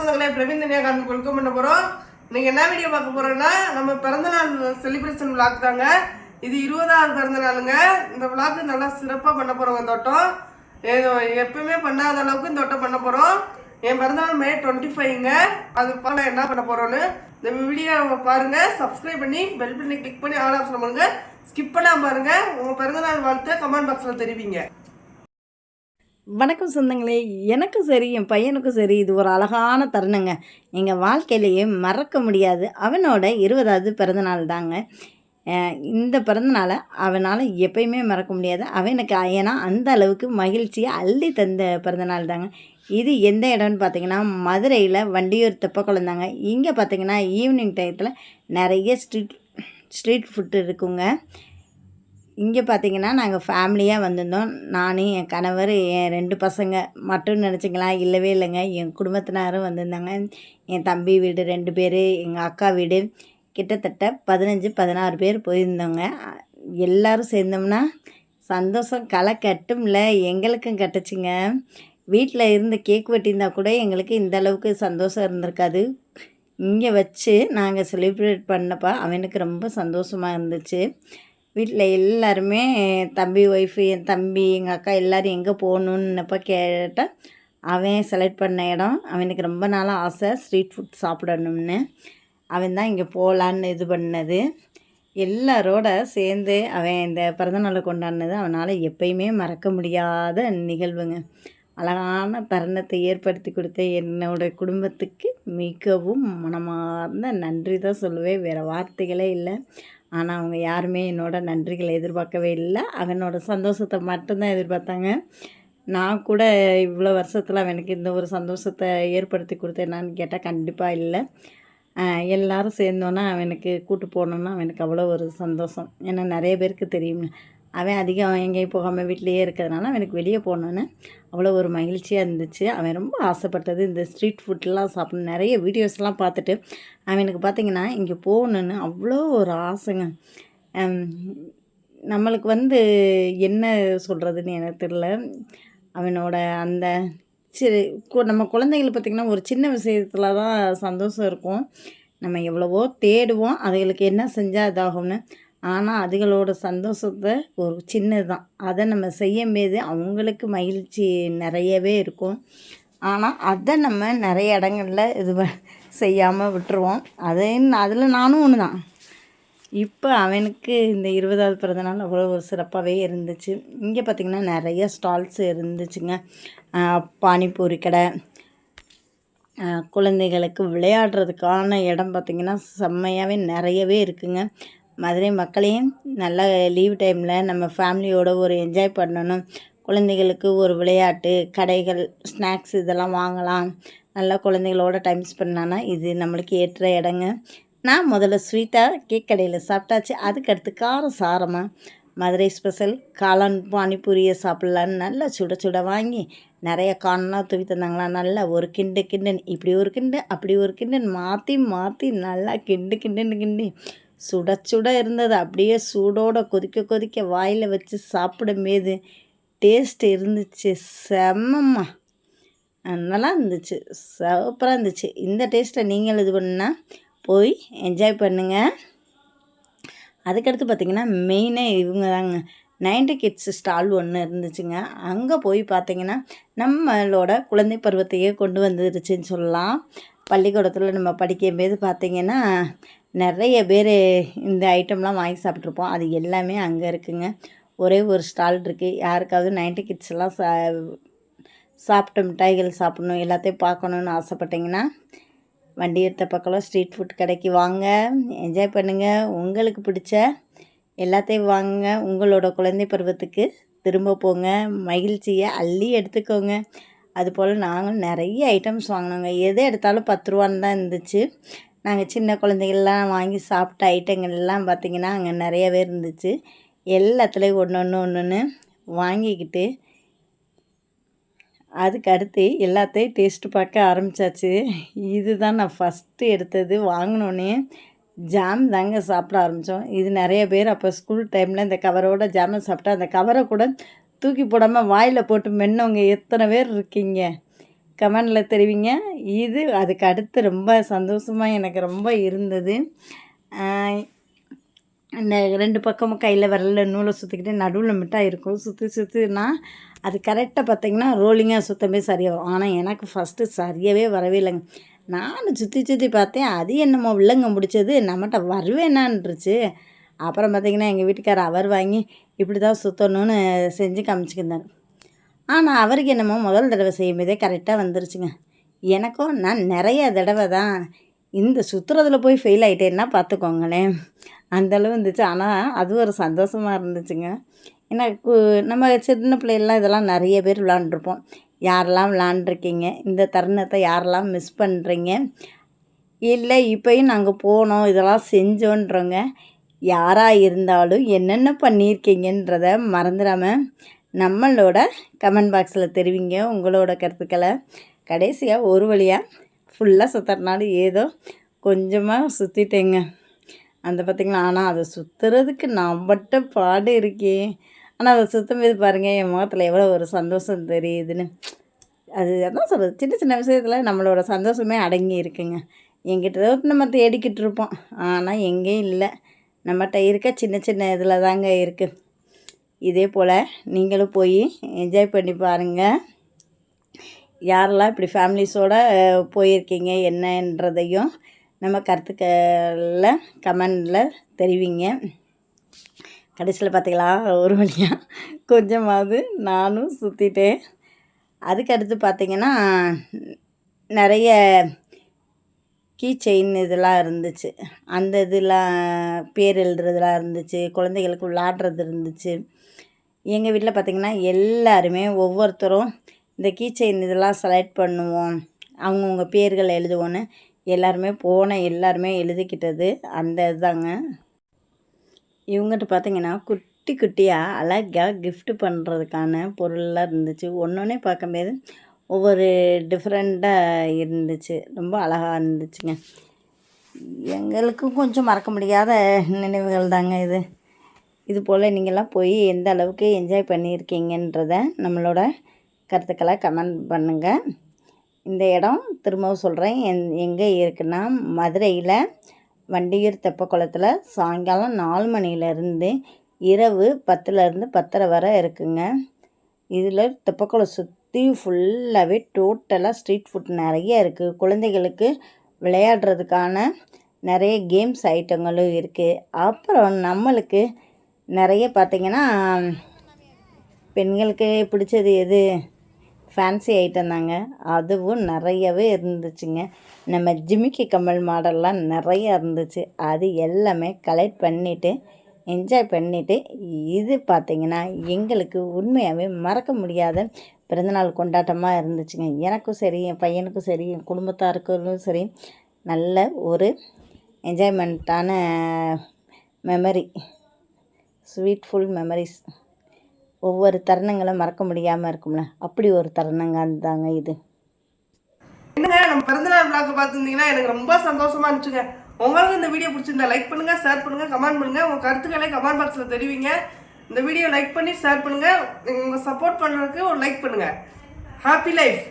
சொந்தங்களே பிரவீன் தனியாக கான் வெல்கம் பண்ண போகிறோம் இன்றைக்கி என்ன வீடியோ பார்க்க போகிறோன்னா நம்ம பிறந்தநாள் செலிப்ரேஷன் விளாக் தாங்க. இது இருபதாவது பிறந்த நாளுங்க இந்த விளாக் நல்லா சிறப்பாக பண்ண போகிறோங்க தோட்டம். ஏதோ எப்பயுமே பண்ணாத அளவுக்கு இந்த தோட்டம் பண்ண போகிறோம் என் பிறந்தநாள் மே டுவெண்ட்டி ஃபைவ்ங்க அது போல என்ன பண்ண போகிறோன்னு இந்த வீடியோ பாருங்கள் சப்ஸ்கிரைப் பண்ணி பெல் பண்ணி கிளிக் பண்ணி ஆல் ஆப்ஷன் பண்ணுங்கள் ஸ்கிப் பண்ணாமல் பாருங்கள் உங்கள் பிறந்தநாள் வாழ்த்து கமெண்ட் பாக்ஸில் தெரிவிங்க. வணக்கம் சொந்தங்களே. எனக்கும் சரி என் பையனுக்கும் சரி இது ஒரு அழகான தருணங்க. எங்கள் வாழ்க்கையிலேயே மறக்க முடியாது. அவனோட இருபதாவது பிறந்தநாள் தாங்க. இந்த பிறந்தநாளை அவனால் எப்பயுமே மறக்க முடியாது. அவனுக்கு ஏன்னா அந்த அளவுக்கு மகிழ்ச்சியை அள்ளி தந்த பிறந்தநாள் தாங்க. இது எந்த இடம்னு பார்த்தீங்கன்னா மதுரையில் வண்டியூர் தெப்பக்குளம் தாங்க. இங்கே பார்த்தீங்கன்னா ஈவினிங் டயத்தில் நிறைய ஸ்ட்ரீட் ஸ்ட்ரீட் ஃபுட்டு இருக்குங்க. இங்கே பார்த்தீங்கன்னா நாங்கள் ஃபேமிலியாக வந்திருந்தோம். நான் என் கணவர் என் ரெண்டு பசங்க மட்டும் நினச்சிங்களா இல்லவே இல்லைங்க. என் குடும்பத்தினாரும் வந்திருந்தாங்க. என் தம்பி வீடு ரெண்டு பேர் எங்கள் அக்கா வீடு. கிட்டத்தட்ட பதினஞ்சு பதினாறு பேர் போயிருந்தோங்க. எல்லோரும் சேர்ந்தோம்னா சந்தோஷம் களை கட்டும்ல. எங்களுக்கும் கட்டுச்சுங்க. வீட்டில் இருந்து கேக் வெட்டியிருந்தா கூட எங்களுக்கு இந்த அளவுக்கு சந்தோஷம் இருந்திருக்காது. இங்கே வச்சு நாங்கள் செலிப்ரேட் பண்ணப்போ அவனுக்கு ரொம்ப சந்தோஷமாக இருந்துச்சு. வீட்டில் எல்லாருமே தம்பி ஒய்ஃபு என் தம்பி எங்கள் அக்கா எல்லோரும் எங்கே போகணுன்னப்ப கேட்டால் அவன் செலக்ட் பண்ண இடம். அவனுக்கு ரொம்ப நாளாக ஆசை ஸ்ட்ரீட் ஃபுட் சாப்பிடணும்னு. அவன் தான் இங்கே போகலான்னு இது பண்ணது. எல்லாரோட சேர்ந்து அவன் இந்த பிறந்தநாளை கொண்டாடினது அவனால் எப்பயுமே மறக்க முடியாத நிகழ்வுங்க. அழகான தருணத்தை ஏற்படுத்தி கொடுத்த என்னோட குடும்பத்துக்கு மிகவும் மனமார்ந்த நன்றி தான் சொல்லுவேன். வேறு வார்த்தைகளே இல்லை. ஆனால் அவங்க யாருமே என்னோட நன்றிகளை எதிர்பார்க்கவே இல்லை. அவனோட சந்தோஷத்தை மட்டும்தான் எதிர்பார்த்தாங்க. நான் கூட இவ்வளோ வருஷத்தில் அவனுக்கு இந்த ஒரு சந்தோஷத்தை ஏற்படுத்தி கொடுத்தேனான்னு கேட்டால் கண்டிப்பாக இல்லை. எல்லோரும் எல்லாரும் சேர்ந்தோன்னா அவனுக்கு கூட்டு போனோன்னா அவனுக்கு அவ்வளோ ஒரு சந்தோஷம். ஏன்னா நிறைய பேருக்கு தெரியும் அவன் அதிகம் எங்கேயும் போகாமல் வீட்டிலேயே இருக்கிறதுனால அவனுக்கு வெளியே போனோன்னு அவ்வளோ ஒரு மகிழ்ச்சியாக இருந்துச்சு. அவன் ரொம்ப ஆசைப்பட்டது இந்த ஸ்ட்ரீட் ஃபுட்லாம் சாப்பிடணும். நிறைய வீடியோஸ்லாம் பார்த்துட்டு அவனுக்கு பார்த்தீங்கன்னா இங்கே போகணுன்னு அவ்வளோ ஒரு ஆசைங்க. நம்மளுக்கு வந்து என்ன சொல்கிறதுன்னு எனக்கு தெரில அவனோட அந்த சரி நம்ம குழந்தைகள் பார்த்திங்கன்னா ஒரு சின்ன விஷயத்தில் தான் சந்தோஷம் இருக்கும். நம்ம எவ்வளவோ தேடுவோம். அதுகளுக்கு என்ன செஞ்சால் இதாகும்னு ஆனால் அதுகளோட சந்தோஷத்தை ஒரு சின்னதுதான். அதை நம்ம செய்யும்போது அவங்களுக்கு மகிழ்ச்சி நிறையவே இருக்கும். ஆனால் அதை நம்ம நிறைய இடங்களில் இது செய்யாமல் விட்டுருவோம். அது அதில் நானும் ஒன்று தான் இப்போ அவனுக்கு இந்த இருபதாவது பிறந்தநாள் அவ்வளோ ஒரு சிறப்பாகவே இருந்துச்சு. இங்கே பார்த்திங்கன்னா நிறைய ஸ்டால்ஸ் இருந்துச்சுங்க. பானிபூரி கடை குழந்தைகளுக்கு விளையாடுறதுக்கான இடம் பார்த்திங்கன்னா செம்மையாகவே நிறையவே இருக்குங்க. மதுரை மக்களையும் நல்ல லீவ் டைமில் நம்ம ஃபேமிலியோட ஒரு என்ஜாய் பண்ணணும். குழந்தைகளுக்கு ஒரு விளையாட்டு கடைகள் ஸ்நாக்ஸ் இதெல்லாம் வாங்கலாம். நல்லா குழந்தைகளோட டைம் ஸ்பெண்ட் இது நம்மளுக்கு ஏற்ற இடங்க. நான் முதல்ல ஸ்வீட்டாக கேக் கடையில் சாப்பிட்டாச்சு. அதுக்கடுத்து காரம் சாரமாக மதுரை ஸ்பெஷல் காளான் பானிபூரியை சாப்பிட்லான்னு நல்லா சுட சுட வாங்கி நிறைய காணலாம் தூவி தந்தாங்களா? நல்லா ஒரு கிண்டு கிண்டுன்னு இப்படி ஒரு கிண்டு அப்படி ஒரு கிண்டுன்னு மாற்றி மாற்றி நல்லா கிண்டு கிண்டுன்னு கிண்டி சுட சுட இருந்தது. அப்படியே சூடோட கொதிக்க கொதிக்க வாயில் வச்சு சாப்பிடும்போது டேஸ்ட் இருந்துச்சு. செம்மம்மா. நல்லா இருந்துச்சு. சூப்பராக இருந்துச்சு. இந்த டேஸ்ட்டை நீங்கள் இது பண்ணால் போய் என்ஜாய் பண்ணுங்கள் அதுக்கடுத்து பார்த்திங்கன்னா மெயினாக இவங்க தாங்க நைன்டி கிட்ஸ் ஸ்டால் ஒன்று இருந்துச்சுங்க. அங்கே போய் பார்த்தீங்கன்னா நம்மளோட குழந்தை பருவத்தையே கொண்டு வந்துருச்சுன்னு சொல்லலாம். பள்ளிக்கூடத்தில் நம்ம படிக்கும்போது பார்த்திங்கன்னா நிறைய பேர் இந்த ஐட்டம்லாம் வாங்கி சாப்பிட்ருப்போம் அது எல்லாமே அங்கே இருக்குங்க. ஒரே ஒரு ஸ்டால் இருக்குது யாருக்காவது நைன்டி கிட்ஸ் எல்லாம் சா சாப்பிட்ட மிட்டாய்கள் சாப்பிடணும் எல்லாத்தையும் பார்க்கணுன்னு ஆசைப்பட்டீங்கன்னா வண்டி எடுத்த பக்கம் ஸ்ட்ரீட் ஃபுட் கடைக்கு வாங்க. என்ஜாய் பண்ணுங்கள் உங்களுக்கு பிடிச்ச எல்லாத்தையும் வாங்க உங்களோட குழந்தை பருவத்துக்கு திரும்ப போங்க. மகிழ்ச்சியை அள்ளி எடுத்துக்கோங்க. அதுபோல் நாங்களும் நிறைய ஐட்டம்ஸ் வாங்கினோங்க. எதை எடுத்தாலும் பத்து ரூபான்னு தான் இருந்துச்சு. நாங்கள் சின்ன குழந்தைகள்லாம் வாங்கி சாப்பிட்ட ஐட்டங்கள்லாம் பார்த்திங்கன்னா அங்கே நிறையவே இருந்துச்சு. எல்லாத்துலேயும் ஒன்று ஒன்று ஒன்று ஒன்று வாங்கிக்கிட்டு அதுக்கு அடுத்து எல்லாத்தையும் டேஸ்ட்டு பார்க்க ஆரம்பித்தாச்சு இதுதான் நான் ஃபஸ்ட்டு எடுத்தது வாங்கினோன்னே ஜாம் தாங்க சாப்பிட ஆரம்பித்தோம் இது நிறைய பேர் அப்போ ஸ்கூல் டைமில் இந்த கவரோட ஜாமை சாப்பிட்டா அந்த கவரை கூட தூக்கி போடாமல் வாயில் போட்டு மென்னவங்க எத்தனை பேர் இருக்கீங்க? கமெண்டில் தெரிவிங்க. இது அதுக்கு அடுத்து ரொம்ப சந்தோஷமாக எனக்கு ரொம்ப இருந்தது. இந்த ரெண்டு பக்கமும் கையில் விரல்ல நூலை சுற்றிக்கிட்டு நடுவில் மிட்டாய் இருக்கும். சுற்றி சுற்றினா அது கரெக்டாக பார்த்திங்கன்னா ரோலிங்காக சுத்தமே சரியாக வரும் ஆனால் எனக்கு ஃபஸ்ட்டு சரியாகவே வரவே இல்லைங்க. நானும் சுற்றி சுற்றி பார்த்தேன். அது என்னமோ வில்லங்க முடிச்சது. நம்மகிட்ட வருவேனான்ருச்சு அப்புறம் பார்த்திங்கன்னா எங்கள் வீட்டுக்காரர் அவர் வாங்கி இப்படி தான் சுற்றணும்னு செஞ்சு காமிச்சிக்கிருந்தார். ஆனால் அவருக்கு என்னமோ முதல் தடவை செய்யும்போதே கரெக்டாக வந்துருச்சுங்க. எனக்கும் நான் நிறைய தடவை தான் இந்த சுற்றுறதுல போய் ஃபெயில் ஆகிட்டேன்னா பார்த்துக்கோங்களேன் அந்தளவு இருந்துச்சு. ஆனால் அது ஒரு சந்தோஷமாக இருந்துச்சுங்க. ஏன்னா நம்ம சின்ன பிள்ளைகள்லாம் இதெல்லாம் நிறைய பேர் விளாண்டுருப்போம். யாரெல்லாம் விளாண்டுருக்கீங்க? இந்த தருணத்தை யாரெல்லாம் மிஸ் பண்ணுறீங்க இல்லை இப்போயும் நாங்கள் போனோம் இதெல்லாம் செஞ்சோன்றவங்க யாராக இருந்தாலும் என்னென்ன பண்ணியிருக்கீங்கன்றத மறந்துடாமல் நம்மளோட கமெண்ட் பாக்ஸில் தெரிவிங்க. உங்களோட கருத்துக்களை. கடைசியாக ஒரு வழியாக ஃபுல்லாக சுற்றுறனால ஏதோ கொஞ்சமாக சுற்றிட்டேங்க அந்த பார்த்திங்களா ஆனால் அதை சுற்றுறதுக்கு நான் பாடு இருக்கே. ஆனால் அதை சுத்தம் போது பாருங்கள் என் முகத்தில் எவ்வளோ ஒரு சந்தோஷம் தெரியுதுன்னு. அது அதான் சொல்கிறது சின்ன சின்ன விஷயத்தில் நம்மளோட சந்தோஷமே அடங்கி இருக்குங்க. எங்கிட்ட நம்ம தேடிக்கிட்டு இருப்போம். ஆனால் எங்கேயும் இல்லை. நம்மகிட்ட இருக்க சின்ன சின்ன இதில் தாங்க இருக்குது இதே போல் நீங்களும் போய் என்ஜாய் பண்ணி பாருங்கள் யாரெல்லாம் இப்படி ஃபேமிலிஸோடு போயிருக்கீங்க என்னன்றதையும் நம்ம கருத்துக்களில் கமெண்டில் தெரிவிங்க. கடைசியில் பார்த்தீங்களா ஒரு வழியாக கொஞ்சமாவது நானும் சுற்றிட்டேன் அதுக்கு அடுத்து பார்த்தீங்கன்னா நிறைய கீ செயின் இதெல்லாம் இருந்துச்சு. அந்த இதெல்லாம் பேர் எழுதுறதுலாம் இருந்துச்சு. குழந்தைகளுக்கு விளாடுறது இருந்துச்சு. எங்கள் வீட்டில் பார்த்திங்கன்னா எல்லாருமே ஒவ்வொருத்தரும் இந்த கீ செயின் இதெல்லாம் செலக்ட் பண்ணுவோம். அவங்கவுங்க பேர்கள் எழுதுவோன்னு எல்லாருமே போன எல்லாருமே எழுதிக்கிட்டது அந்த இதுதாங்க. இவங்ககிட்ட பார்த்தீங்கன்னா குட்டி குட்டியாக அழகாக கிஃப்ட் பண்ணுறதுக்கான பொருள்லாம் இருந்துச்சு. ஒன்று ஒன்றே பார்க்கும்போது ஒவ்வொரு டிஃப்ரெண்ட்டாக இருந்துச்சு. ரொம்ப அழகாக இருந்துச்சுங்க. எங்களுக்கும் கொஞ்சம் மறக்க முடியாத நினைவுகள் தாங்க இது. இது போல் நீங்கள்லாம் போய் எந்த அளவுக்கு என்ஜாய் பண்ணியிருக்கீங்கன்றத நம்மளோட கருத்துக்களை கமெண்ட் பண்ணுங்கள் இந்த இடம் திரும்பவும் சொல்கிறேன் என் எங்கே இருக்குன்னா மதுரையில் வண்டியூர் தெப்பக்குளத்தில் சாயங்காலம் நாலு மணிலேருந்து இரவு பத்துலேருந்து பத்தரை வரை இருக்குங்க. இதில் தெப்பக்குளம் சுத் சுற்றி ஃபுல்லாகவே டோட்டலாக ஸ்ட்ரீட் ஃபுட் நிறைய இருக்குது குழந்தைகளுக்கு விளையாடுறதுக்கான நிறைய கேம்ஸ் ஐட்டங்களும் இருக்குது அப்புறம் நம்மளுக்கு நிறைய பார்த்திங்கன்னா பெண்களுக்கு பிடிச்சது எது? ஃபேன்சி ஐட்டம் தாங்க. அதுவும் நிறையவே இருந்துச்சுங்க. நம்ம ஜிமிக்கி கமல் மாடல்லாம் நிறையா இருந்துச்சு. அது எல்லாமே கலெக்ட் பண்ணிவிட்டு என்ஜாய் பண்ணிவிட்டு இது பார்த்திங்கன்னா எங்களுக்கு உண்மையாகவே மறக்க முடியாத பிறந்தநாள் கொண்டாட்டமாக இருந்துச்சுங்க. எனக்கும் சரி என் பையனுக்கும் சரி என் குடும்பத்தாருக்கும் சரி நல்ல ஒரு என்ஜாய்மெண்ட்டான மெமரி ஸ்வீட்ஃபுல் மெமரிஸ் ஒவ்வொரு தருணங்களும் மறக்க முடியாமல் இருக்கும்ல. அப்படி ஒரு தருணங்க தாங்க இது. என்னங்க நம்ம பிறந்தநாள் விழாக்க பார்த்துருந்தீங்கன்னா எனக்கு ரொம்ப சந்தோஷமாக இருந்துச்சுங்க. உங்களுக்கு இந்த வீடியோ பிடிச்சிருந்தா லைக் பண்ணுங்கள் ஷேர் பண்ணுங்கள் கமெண்ட் பண்ணுங்கள் உங்கள் கருத்துக்களை கமெண்ட் பாக்ஸில் தெரிவிங்க. இந்த வீடியோ லைக் பண்ணி ஷேர் பண்ணுங்க. உங்க சப்போர்ட் பண்ணுறதுக்கு ஒரு லைக் பண்ணுங்க. Happy life